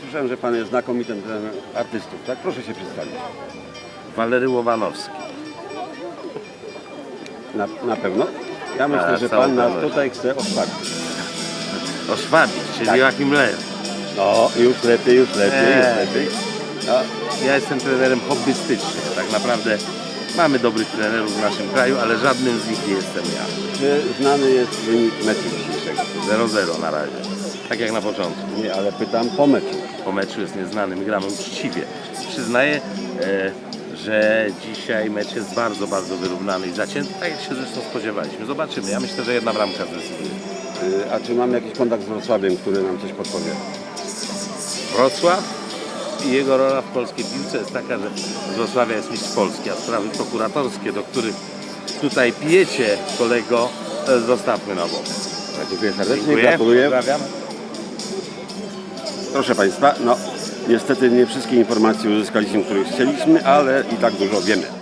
słyszałem, że Pan jest znakomitym artystów, tak? Proszę się przedstawić. Walery Łowanowski. Na, na pewno? Ja myślę, że całą Pan nas pewność. tutaj chce osłabić. Oszwabić, czyli Tak. Joachim Lew. No, już lepiej, już lepiej, już Eee. lepiej. No, Ja jestem trenerem hobbystycznym. Tak naprawdę mamy dobrych trenerów w naszym kraju, ale żadnym z nich nie jestem ja. czy znany jest wynik meczu dzisiejszego? 0-0 na razie. Tak jak na początku. Nie, ale pytam po meczu. Po meczu jest nieznany, my gramy uczciwie. Przyznaję, e, że dzisiaj mecz jest bardzo, bardzo wyrównany i zacięty, tak jak się zresztą spodziewaliśmy. Zobaczymy. Ja myślę, że jedna bramka zdecyduje. Y, A czy mamy jakiś kontakt z Wrocławiem, który nam coś podpowie? Wrocław i jego rola w polskiej piłce jest taka, że z Wrocławia jest mistrz Polski, a sprawy prokuratorskie, do których tutaj pijecie, kolego, e, zostawmy na bok. Dziękuję serdecznie, Dziękuję. gratuluję. Pozdrawiam. Proszę Państwa, no niestety nie wszystkie informacje uzyskaliśmy, których chcieliśmy, ale i tak dużo wiemy.